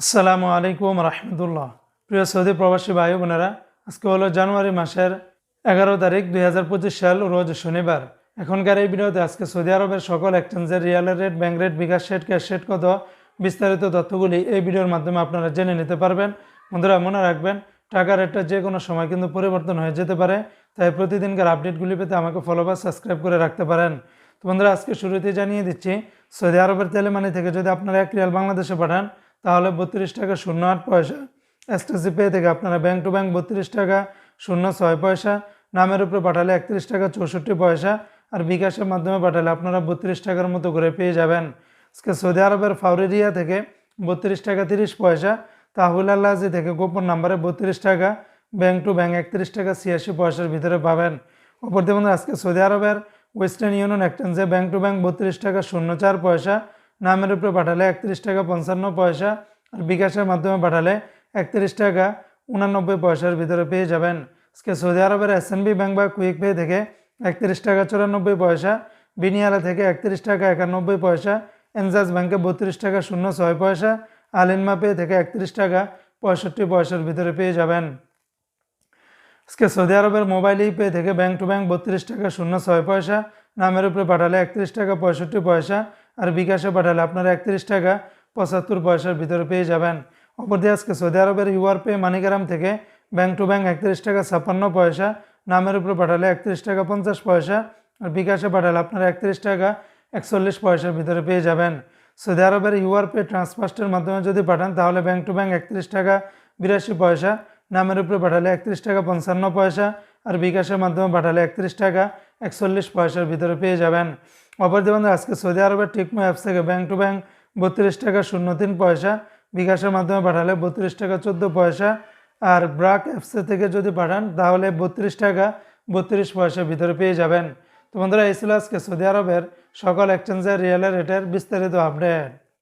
আসসালামু আলাইকুম রহমতুল্লাহ। প্রিয় সৌদি প্রবাসী ভাই বোনেরা, আজকে হলো জানুয়ারি মাসের এগারো তারিখ দুই হাজার পঁচিশ সাল, রোজ শনিবার। এখনকার এই ভিডিওতে আজকে সৌদি আরবের সকল এক্সচেঞ্জের রিয়ালের rate bank rate bKash rate cash rate কত, বিস্তারিত তথ্যগুলি এই ভিডিওর মাধ্যমে আপনারা জেনে নিতে পারবেন। বন্ধুরা, মনে রাখবেন, টাকা রেটটা যে কোনো সময় কিন্তু পরিবর্তন হয়ে যেতে পারে, তাই প্রতিদিনকার আপডেটগুলি পেতে আমাকে ফলো বা সাবস্ক্রাইব করে রাখতে পারেন। তো বন্ধুরা, আজকে শুরুতেই জানিয়ে দিচ্ছি, সৌদি আরবের তেলেমানি থেকে যদি আপনারা এক রিয়াল বাংলাদেশে পাঠান তাহলে বত্রিশ টাকা শূন্য আট পয়সা। এসটিসি পে থেকে আপনারা ব্যাংক টু ব্যাংক বত্রিশ টাকা শূন্য ছয় পয়সা। নামের উপরে পাঠালে একত্রিশ টাকা চৌষট্টি পয়সা। আর বিকাশের মাধ্যমে পাঠালে আপনারা বত্রিশ টাকার মতো করে পেয়ে যাবেন। আজকে সৌদি আরবের ফাউরেরিয়া থেকে বত্রিশ টাকা তিরিশ পয়সা। তাহুল আল্লাহি থেকে গোপন নাম্বারে বত্রিশ টাকা। ব্যাংক টু ব্যাংক একত্রিশ টাকা ছিয়াশি পয়সার ভিতরে পাবেন। অপরদি আজকে সৌদি আরবের ওয়েস্টার্ন ইউনিয়ন এক্সচেঞ্জে ব্যাংক টু ব্যাংক বত্রিশ টাকা শূন্য চার পয়সা। নামের উপরে পাঠালে একত্রিশ টাকা পঞ্চান্ন পয়সা আর বিকাশের মাধ্যমে পাঠালে একত্রিশ টাকা উনানব্বই পয়সার ভিতরে পেয়ে যাবেন। আজকে সৌদি আরবের এস ব্যাংক বা কুইক পে থেকে একত্রিশ টাকা চুরানব্বই পয়সা, বিনিয়ালা থেকে একত্রিশ টাকা একানব্বই পয়সা, এনজাজ ব্যাংকে বত্রিশ টাকা শূন্য ছয় পয়সা, আলিনমা পে থেকে একত্রিশ টাকা পঁয়ষট্টি পয়সার ভিতরে পেয়ে যাবেন। আজকে সৌদি আরবের মোবাইল পে থেকে ব্যাংক টু ব্যাংক বত্রিশ টাকা শূন্য ছয় পয়সা, নামের উপরে পাঠালে একত্রিশ টাকা পঁয়ষট্টি পয়সা আর বিকাশে পাঠালে আপনারা একত্রিশ টাকা পঁচাত্তর পয়সার ভিতরে পেয়ে যাবেন। অপরদিকে আজকে সৌদি আরবের ইউআর পে মানিগ্রাম থেকে ব্যাংক টু ব্যাংক একত্রিশ টাকা ছাপ্পান্ন পয়সা, নামের উপরে পাঠালে একত্রিশ টাকা পঞ্চাশ পয়সা, আর বিকাশে পাঠালে আপনারা একত্রিশ টাকা একচল্লিশ পয়সার ভিতরে পেয়ে যাবেন। সৌদি আরবের ইউআর পে ট্রান্সফার্স্টের মাধ্যমে যদি পাঠান, তাহলে ব্যাংক টু ব্যাংক একত্রিশ টাকা বিরাশি পয়সা, নামের উপরে পাঠালে একত্রিশ টাকা পঞ্চান্ন পয়সা, আর বিকাশের মাধ্যমে পাঠালে একত্রিশ টাকা একচল্লিশ পয়সার ভিতরে পেয়ে যাবেন। অপরদি বন্ধু আজকে সৌদি আরবের টিকমো অ্যাপস থেকে ব্যাঙ্ক টু ব্যাঙ্ক বত্রিশ টাকা শূন্য তিন পয়সা বিকাশের মাধ্যমে পাঠালে বত্রিশ টাকা চোদ্দ পয়সা। আর ব্রাক অ্যাপসে থেকে যদি পাঠান, তাহলে বত্রিশ টাকা বত্রিশ পয়সার ভিতরে পেয়ে যাবেন। তো বন্ধুরা, এই ছিল আজকে সৌদি আরবের সকল এক্সচেঞ্জের রিয়েলের রেটের বিস্তারিত আপডেট